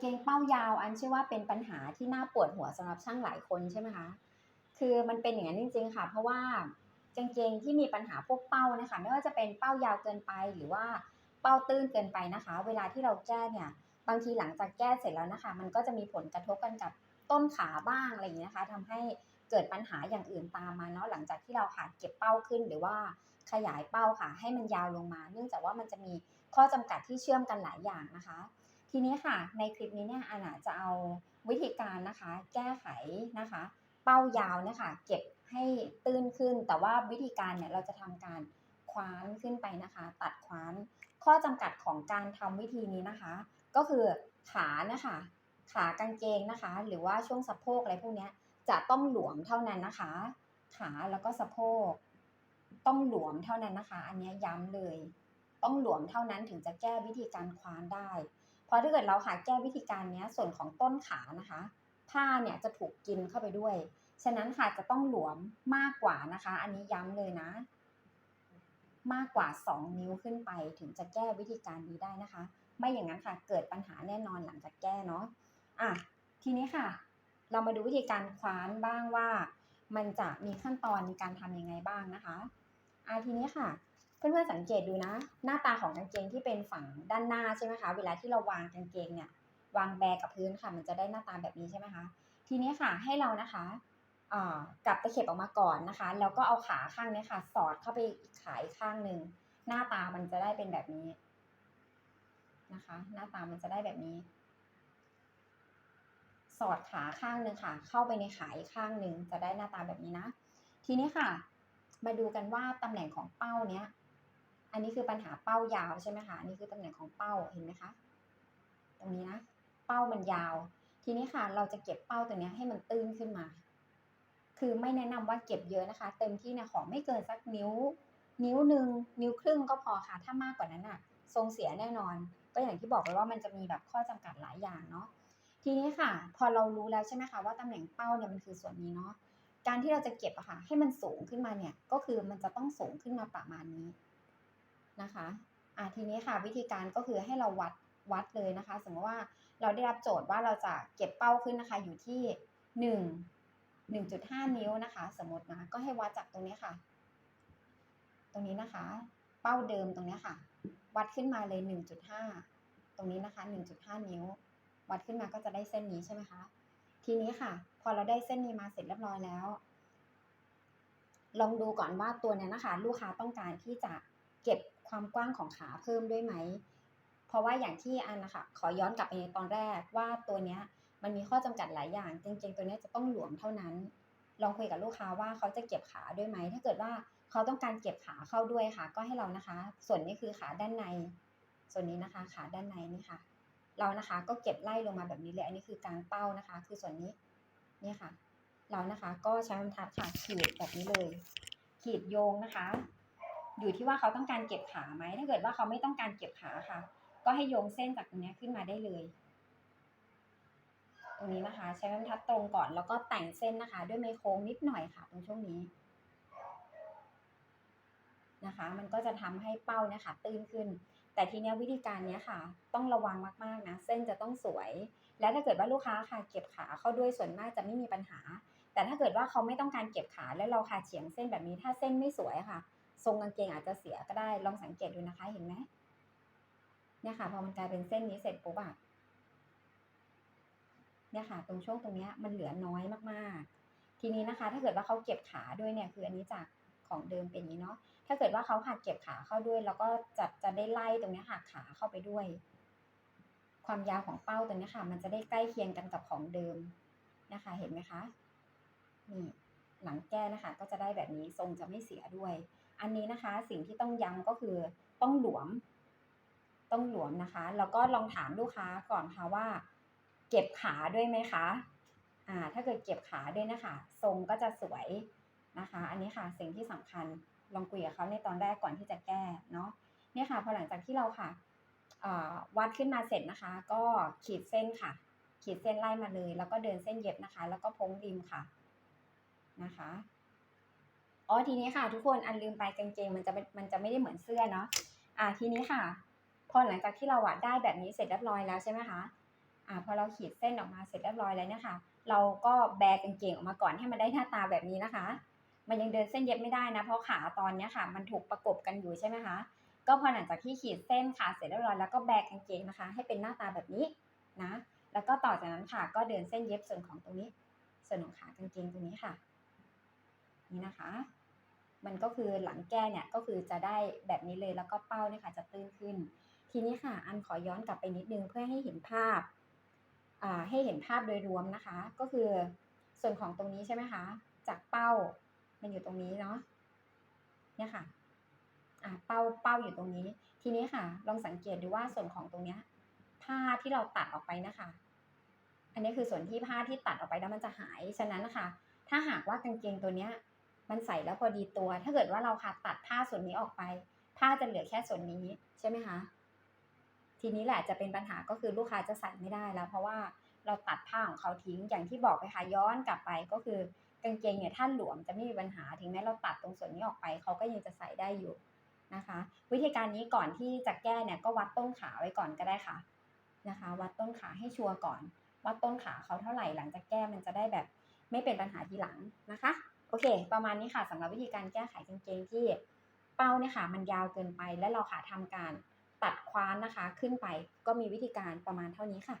เกงเป้ายาวอันเชื่อว่าเป็นปัญหาที่น่าปวดหัวสำหรับช่างหลายคนใช่ไหมคะ คือมันเป็นอย่างนั้นจริง ๆ ค่ะ เพราะว่ากางเกงที่มีปัญหาพวกเป้านะคะ ไม่ว่าจะเป็นเป้ายาวเกินไปหรือว่าเป้าตื้นเกินไปนะคะ เวลาที่เราแก้เนี่ย บางทีหลังจากแก้เสร็จแล้วนะคะ มันก็จะมีผลกระทบกันกับต้นขาบ้างอะไรอย่างนี้นะคะทำให้เกิดปัญหาอย่างอื่นตามมาเนาะหลังจากที่เราค่ะเก็บเป้าขึ้น หรือว่าขยายเป้าค่ะ ให้มันยาวลงมา เนื่องจากว่ามันจะมีข้อจำกัดที่เชื่อมกันหลายอย่างนะคะ ทีนี้ค่ะในคลิปนี้เนี่ยอานาจะเอาวิธีการนะคะ แก้ไขนะคะ เป้ายาวนี่ยค่ะเก็บให้ตื้นขึ้น แต่ว่าวิธีการเนี่ยเราจะทำการคว้านขึ้นไปนะคะ ตัดคว้าน ข้อจำกัดของการทำวิธีนี้นะคะ ก็คือขานะคะ ขากางเกงนะคะ หรือว่าช่วงสะโพกอะไรพวกนี้จะต้องหลวมเท่านั้นนะคะ ขาแล้วก็สะโพก ต้องหลวมเท่านั้นนะคะ อันนี้ย้ำเลย ต้องหลวมเท่านั้นถึงจะแก้วิธีการคว้านได้ เพราะถ้าเกิดเราหาแก้วิธีการนี้ส่วนของต้นขานะคะ ผ้าเนี่ยจะถูกกินเข้าไปด้วย ฉะนั้นค่ะจะต้องหลวมมากกว่านะคะ อันนี้ย้ำเลยนะ มากกว่า 2 นิ้วขึ้นไปถึงจะแก้วิธีการนี้ได้นะคะ ไม่อย่างนั้นค่ะเกิดปัญหาแน่นอนหลังจากแก้เนาะอะทีนี้ค่ะ เรามาดูวิธีการคว้านบ้างว่า มันจะมีขั้นตอนในการทำยังไงบ้างนะคะอะทีนี้ค่ะ เพื่อนๆสังเกตดูนะ หน้าตาของกางเกงที่เป็นฝั่งด้านหน้าใช่ไหมคะ เวลาที่เราวางกางเกงเนี่ยวางแบกับพื้นค่ะ มันจะได้หน้าตาแบบนี้ใช่ไหมคะทีนี้ค่ะให้เรานะคะกลับตะเข็บออกมาก่อนนะคะ แล้วก็เอาขาข้างนี้ค่ะ สอดเข้าไปขาอีกข้างหนึ่งหน้าตามันจะได้เป็นแบบนี้นะคะ หน้าตามันจะได้แบบนี้ สอดขาข้างหนึ่งค่ะ เข้าไปในขาอีกข้างหนึ่งจะได้หน้าตาแบบนี้นะ ทีนี้ค่ะ มาดูกันว่าตำแหน่งของเป้าเนี้ย อันนี้คือปัญหาเป้ายาวใช่ไหมคะอันนี้คือตำแหน่งของเป้าเห็นไหมคะ ตรงนี้นะ เป้ามันยาว ทีนี้ค่ะ เราจะเก็บเป้าตัวนี้ให้มันตื้นขึ้นมา คือไม่แนะนำว่าเก็บเยอะนะคะ เต็มที่เนี่ยขอไม่เกินสักนิ้ว นิ้วหนึ่งนิ้วครึ่งก็พอค่ะ ถ้ามากกว่านั้นอะทรงเสียแน่นอน ก็อย่างที่บอกไปว่ามันจะมีแบบข้อจำกัดหลายอย่างเนาะ ทีนี้ค่ะ พอเรารู้แล้วใช่ไหมคะว่าตำแหน่งเป้าเนี่ยมันคือส่วนนี้เนาะ การที่เราจะเก็บอะค่ะ ให้มันสูงขึ้นมาเนี่ย ก็คือมันจะต้องสูงขึ้นมาประมาณนี้ นะคะอ่าทีนี้ค่ะวิธีการก็คือให้เราวัดวัดเลยนะคะ สมมติว่าเราได้รับโจทย์ว่าเราจะเก็บเป้าขึ้นนะคะ อยู่ที่หนึ่งหนึ่งจุดห้านิ้วนะคะ สมมตินะก็ให้วัดจากตรงนี้ค่ะ ตรงนี้นะคะ เป้าเดิมตรงนี้ค่ะ วัดขึ้นมาเลยหนึ่งจุดห้าตรงนี้นะคะหนึ่งจุดห้านิ้ว วัดขึ้นมาก็จะได้เส้นนี้ใช่ไหมคะทีนี้ค่ะ พอเราได้เส้นนี้มาเสร็จเรียบร้อยแล้ว ลองดูก่อนว่าตัวนี้นะคะ ลูกค้าต้องการที่จะเก็บ ความกว้างของขาเพิ่มด้วยไหม เพราะว่าอย่างที่อันนะคะขอย้อนกลับไปในตอนแรกว่าตัวเนี้ยมันมีข้อจำกัดหลายอย่าง จริง ๆ ตัวนี้จะต้องหลวมเท่านั้น ลองคุยกับลูกค้าว่าเขาจะเก็บขาด้วยไหม ถ้าเกิดว่าเขาต้องการเก็บขาเข้าด้วยค่ะ ก็ให้เรานะคะ ส่วนนี้คือขาด้านใน ส่วนนี้นะคะ ขาด้านในนี่ค่ะ เรานะคะก็เก็บไล่ลงมาแบบนี้เลย อันนี้คือกลางเป้านะคะ คือส่วนนี้ นี่ค่ะ เรานะคะก็ใช้บรรทัดค่ะขีดแบบนี้เลย ขีดโยงนะคะ อยู่ที่ว่าเขาต้องการเก็บขาไหมถ้าเกิดว่าเขาไม่ต้องการเก็บขาค่ะ ก็ให้โยงเส้นจากตรงนี้ขึ้นมาได้เลย ตรงนี้นะคะ ใช้บรรทัดตรงก่อนแล้วก็แต่งเส้นนะคะ ด้วยไมโค้งนิดหน่อยค่ะ ตรงช่วงนี้นะคะ มันก็จะทำให้เป้าเนี่ยค่ะ ตื้นขึ้น แต่ทีนี้วิธีการนี้ค่ะ ต้องระวังมากๆนะ เส้นจะต้องสวย และถ้าเกิดว่าลูกค้าค่ะ เก็บขาเข้าด้วยส่วนมากจะไม่มีปัญหา แต่ถ้าเกิดว่าเขาไม่ต้องการเก็บขาแล้วเราค่ะเฉียงเส้นแบบนี้ถ้าเส้นไม่สวยค่ะ ทรงกางเกงอาจจะเสียก็ได้ลองสังเกตดูนะคะเห็นไหมเนี่ยค่ะ พอมันกลายเป็นเส้นนี้เสร็จปุ๊บอะเนี่ยค่ะ ตรงช่วงตรงนี้มันเหลือน้อยมากๆ ทีนี้นะคะ ถ้าเกิดว่าเขาเก็บขาด้วยเนี่ย คืออันนี้จากของเดิมเป็นอย่างนี้เนาะถ้าเกิดว่าเขาหักเก็บขาเข้าด้วย แล้วก็จะจะได้ไล่ตรงนี้หักขาเข้าไปด้วย ความยาวของเป้าตรงนี้ค่ะ มันจะได้ใกล้เคียงกันกับของเดิมนะคะ เห็นไหมคะนี่หลังแก้นะคะ ก็จะได้แบบนี้ทรงจะไม่เสียด้วย อันนี้นะคะสิ่งที่ต้องย้ำก็คือต้องหลวม ต้องหลวมนะคะ แล้วก็ลองถามลูกค้าก่อนค่ะว่า เก็บขาด้วยไหมคะอ่าถ้าเกิดเก็บขาด้วยนะคะ ทรงก็จะสวยนะคะ อันนี้ค่ะสิ่งที่สำคัญลองคุยกับเขาในตอนแรกก่อนที่จะแก้เนาะเนี่ยค่ะพอหลังจากที่เราค่ะวัดขึ้นมาเสร็จนะคะ ก็ขีดเส้นค่ะ ขีดเส้นไล่มาเลย แล้วก็เดินเส้นเย็บนะคะ แล้วก็พ้งริมค่ะนะคะ อ๋อทีนี้ค่ะ ทุกคนอันลืมไปกางเกงมันจะมันจะไม่ได้เหมือนเสื้อเนาะอ่าทีนี้ค่ะ พอหลังจากที่เราอะได้แบบนี้เสร็จเรียบร้อยแล้วใช่ไหมคะอ่าพอเราขีดเส้นออกมาเสร็จเรียบร้อยแล้วเนี่ยค่ะ เราก็แบกางเกงออกมาก่อนให้มันได้หน้าตาแบบนี้นะคะ มันยังเดินเส้นเย็บไม่ได้นะเพราะขาตอนเนี้ยค่ะ มันถูกประกบกันอยู่ใช่ไหมคะก็พอหลังจากที่ขีดเส้นขาเสร็จเรียบร้อยแล้วก็แบกกางเกงนะคะ ให้เป็นหน้าตาแบบนี้นะ แล้วก็ต่อจากนั้นค่ะ ก็เดินเส้นเย็บส่วนของตรงนี้ ส่วนของขากางเกงตรงนี้ค่ะ นี่นะคะ มันก็คือหลังแก้เนี่ยก็คือจะได้แบบนี้เลยแล้วก็เป้าเนี่ยค่ะจะตื้นขึ้น ทีนี้ค่ะอันขอย้อนกลับไปนิดนึงเพื่อให้เห็นภาพอ่าให้เห็นภาพโดยรวมนะคะ ก็คือส่วนของตรงนี้ใช่ไหมคะ จากเป้ามันอยู่ตรงนี้เนาะเนี่ยค่ะอ่าเป้าเป้าอยู่ตรงนี้ ทีนี้ค่ะ ลองสังเกตดูว่าส่วนของตรงเนี้ยผ้าที่เราตัดออกไปนะคะ อันนี้คือส่วนที่ผ้าที่ตัดออกไปแล้วมันจะหาย ฉะนั้นนะคะ ถ้าหากว่ากางเกงตัวเนี้ย มันใส่แล้วพอดีตัว ถ้าเกิดว่าเราค่ะตัดผ้าส่วนนี้ออกไป ผ้าจะเหลือแค่ส่วนนี้ใช่ไหมคะทีนี้แหละจะเป็นปัญหาก็คือลูกค้าจะใส่ไม่ได้แล้ว เพราะว่าเราตัดผ้าของเขาทิ้งอย่างที่บอกไปค่ะย้อนกลับไปก็คือกางเกงเนี่ยถ้านหลวมจะไม่มีปัญหาถึงแม้เราตัดตรงส่วนนี้ออกไปเขาก็ยังจะใส่ได้อยู่นะคะ วิธีการนี้ก่อนที่จะแก้เนี่ยก็วัดต้นขาไว้ก่อนก็ได้ค่ะนะคะ วัดต้นขาให้ชัวร์ก่อน วัดต้นขาเขาเท่าไหร่หลังจากแก้มันจะได้แบบ ไม่เป็นปัญหาทีหลังนะคะ โอเค ประมาณนี้ค่ะสำหรับวิธีการแก้ไขกางเกงที่เป้าเนี่ยค่ะมันยาวเกินไปและเราค่ะทำการตัดคว้านนะคะ ขึ้นไปก็มีวิธีการประมาณเท่านี้ค่ะ